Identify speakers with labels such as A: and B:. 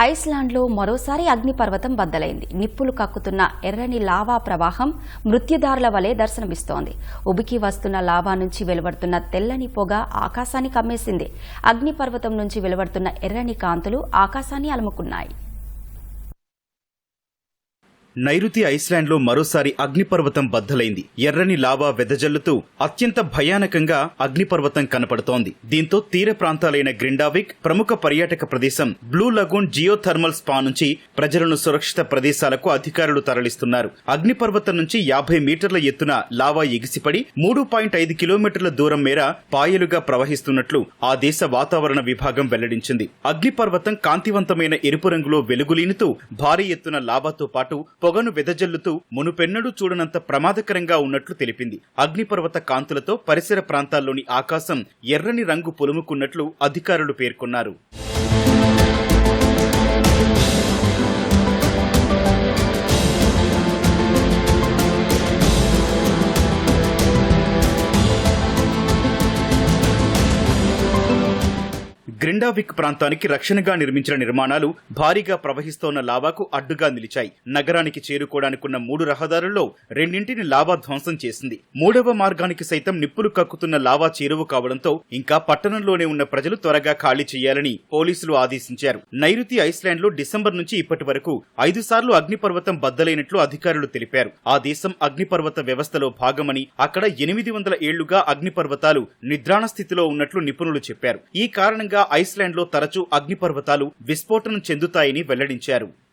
A: ఐస్లాండ్లో మరోసారి అగ్నిపర్వతం బద్దలైంది. నిప్పులు కక్కుతున్న ఎర్రని లావా ప్రవాహం మృత్యుదారుల వలె దర్శనమిస్తోంది. ఉబికి వస్తున్న లావా నుంచి వెలువడుతున్న తెల్లని పొగ ఆకాశాన్ని కమ్మేసింది. అగ్నిపర్వతం నుంచి వెలువడుతున్న ఎర్రని కాంతులు ఆకాశాన్ని అలుముకున్నాయి.
B: నైరుతి ఐస్లాండ్లో మరోసారి అగ్నిపర్వతం బద్దలైంది. ఎర్రని లావా వెదజల్లుతూ అత్యంత భయానకంగా అగ్నిపర్వతం కనపడుతోంది. దీంతో తీర ప్రాంతాలైన గ్రిండావిక్ ప్రముఖ పర్యాటక ప్రదేశం బ్లూ లగూన్ జియోథర్మల్ స్పా నుంచి ప్రజలను సురక్షిత ప్రదేశాలకు అధికారులు తరలిస్తున్నారు. అగ్నిపర్వతం నుంచి యాభై మీటర్ల ఎత్తున లావా ఎగిసిపడి మూడు పాయింట్ ఐదు కిలోమీటర్ల దూరం మేర పాయలుగా ప్రవహిస్తున్నట్లు ఆ దేశ వాతావరణ విభాగం వెల్లడించింది. అగ్నిపర్వతం కాంతివంతమైన ఎరుపు రంగులో వెలుగులీనుతూ భారీ ఎత్తున లావాతో పాటు పొగను వెదజల్లుతూ మునుపెన్నడూ చూడనంత ప్రమాదకరంగా ఉన్నట్లు తెలిపింది. అగ్నిపర్వత కాంతులతో పరిసర ప్రాంతాల్లోని ఆకాశం ఎర్రని రంగు పొలుముకున్నట్లు అధికారులు పేర్కొన్నారు. గ్రిండావిక్ ప్రాంతానికి రక్షణగా నిర్మించిన నిర్మాణాలు భారీగా ప్రవహిస్తోన్న లావాకు అడ్డుగా నిలిచాయి. నగరానికి చేరుకోవడానికున్న మూడు రహదారుల్లో రెండింటిని లావా ధ్వంసం చేసింది. మూడవ మార్గానికి సైతం నిప్పులు కక్కుతున్న లావా చేరువు కావడంతో ఇంకా పట్టణంలోనే ఉన్న ప్రజలు త్వరగా ఖాళీ చేయాలని పోలీసులు ఆదేశించారు. నైరుతి ఐస్లాండ్లో డిసెంబర్ నుంచి ఇప్పటి వరకు ఐదు సార్లు అగ్నిపర్వతం బద్దలైనట్లు అధికారులు తెలిపారు. ఆ దేశం అగ్నిపర్వత వ్యవస్థలో భాగమని అక్కడ ఎనిమిది వందల ఏళ్ళుగా అగ్నిపర్వతాలు నిద్రాణ స్థితిలో ఉన్నట్లు నిపుణులు చెప్పారు. ఈ కారణంగా ఐస్లాండ్లో తరచూ అగ్నిపర్వతాలు విస్ఫోటనం చెందుతాయని వెల్లడించారు.